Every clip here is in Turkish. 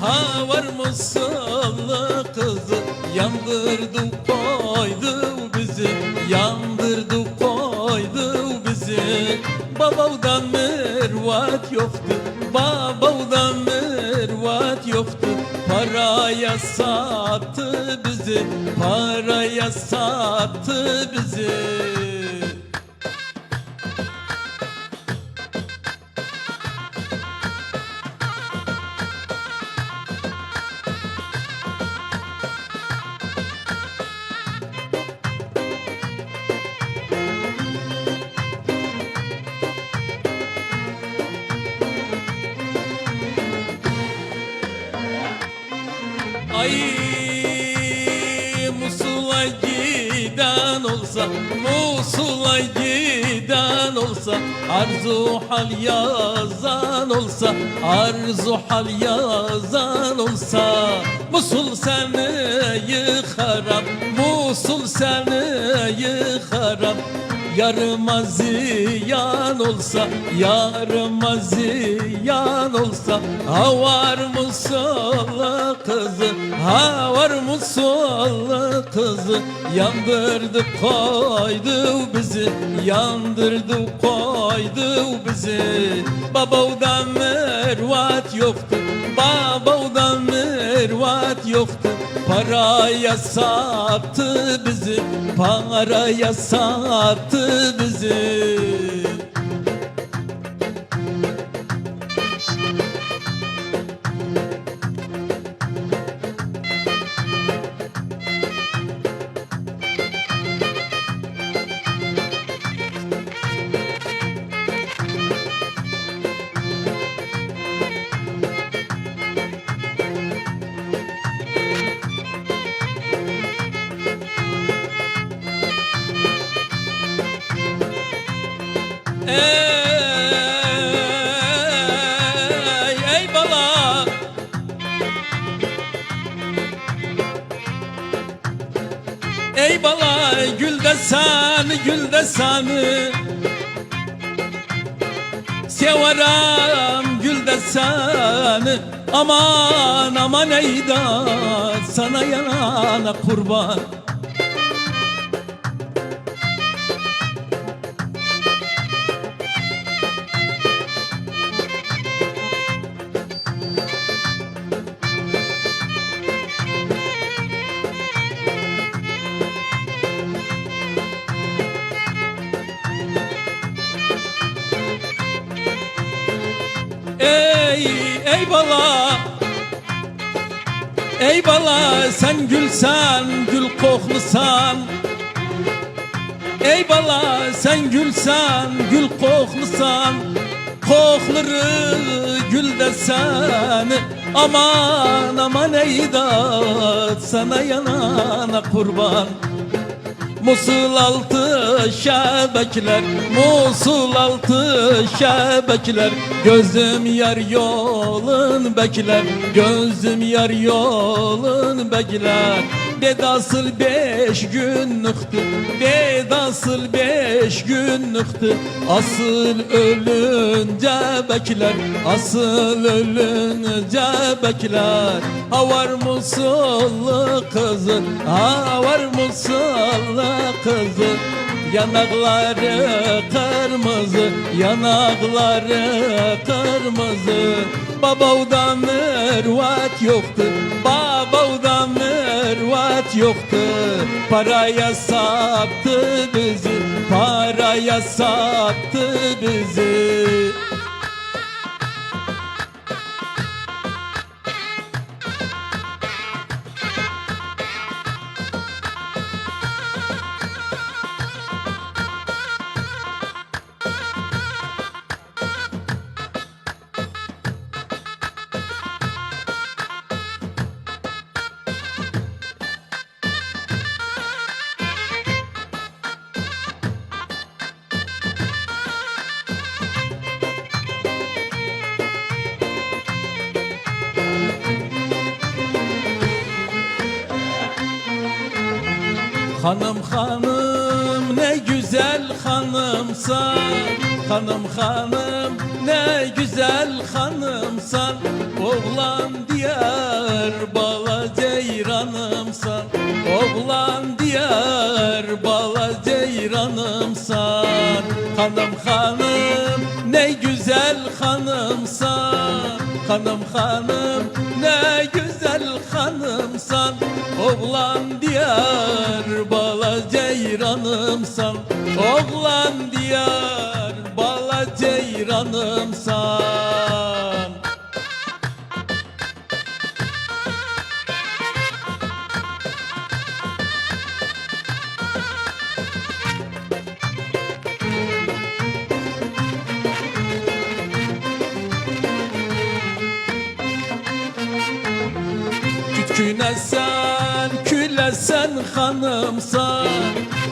Ha var musallı kızı. Yandırdı koydu bizi Yandırdı koydu bizi. Babavdan mervat yoktu Babavdan mervat yoktu. Paraya sattı bizi Paraya sattı bizi Ay Musul'a giden olsa Musul'a giden olsa Arzu hal yazan olsa Arzu hal yazan olsa Musul seni yıkarım Musul seni yıkarım. Yarıma ziyan olsa Yarıma ziyan olsa Ha var musallı kızı? Ha var musallı kızı? Yandırdı koydu bizi Yandırdı koydu bizi. Babavdan mervat yoktu Babavdan mervat yoktu. Paraya sattı bizi Paraya sattı bizi Ey bala gül desen gül desen. Severim gül desen. Aman aman ey da sana yanana kurban Ey ey bala. Ey bala sen gülsen gül koklusan Ey bala sen gülsen gül koklusan Kokları gül desen Aman aman ey da sana yanana kurban Musul altı şebekler Musul altı şebekler. Gözüm yar yolun bekler Gözüm yar yolun bekler Bedasıl beş günlüktü Bedasıl beş günlüktü. Asıl ölünce bekler Asıl ölünce bekler. Ha var musullu kızı Ha var musullu kızı? Yanakları kırmızı Yanakları kırmızı Babavdan mervat yoktu. Babavdan mervat yoktu. Paraya sattı bizi Paraya sattı bizi Hanım hanım ne güzel hanımsan. Hanım hanım ne güzel hanımsan. Oğlan diyar bala ceyranımsan. Oğlan diyar bala ceyranımsan. Hanım hanım ne güzel hanımsan. Hanım hanım ne güzel hanımsan Oğlan diyar bala ceyranımsan. Oğlan diyar bala ceyranımsan. Kütküne sen,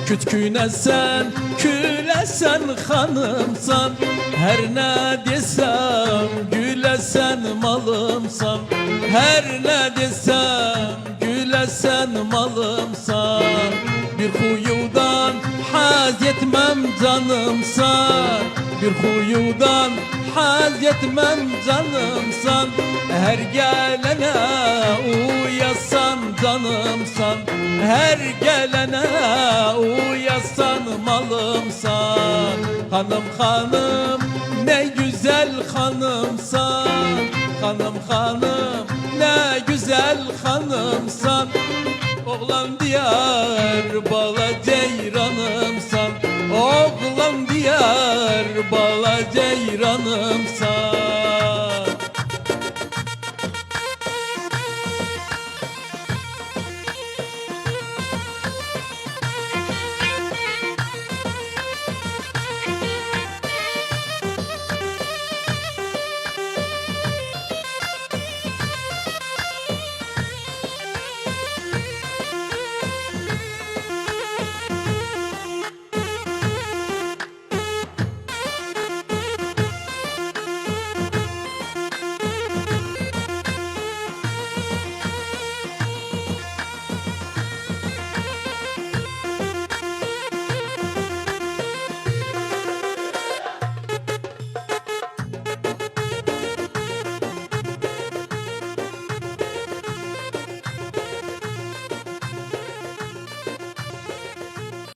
Kütküne sen, küle sen hanımsan. Her ne desem, güle sen malımsan. Her ne desem, güle sen malımsan. Bir huyudan haz etmem canımsan. Bir huyudan haz etmem canımsan. Her gelene uyasan canımsan her gelene uyasan malımsa Hanım hanım ne güzel hanımsa Hanım hanım ne güzel hanımsan Oğlan diyar bala ceyranımsan Oğlan diyar bala ceyranımsan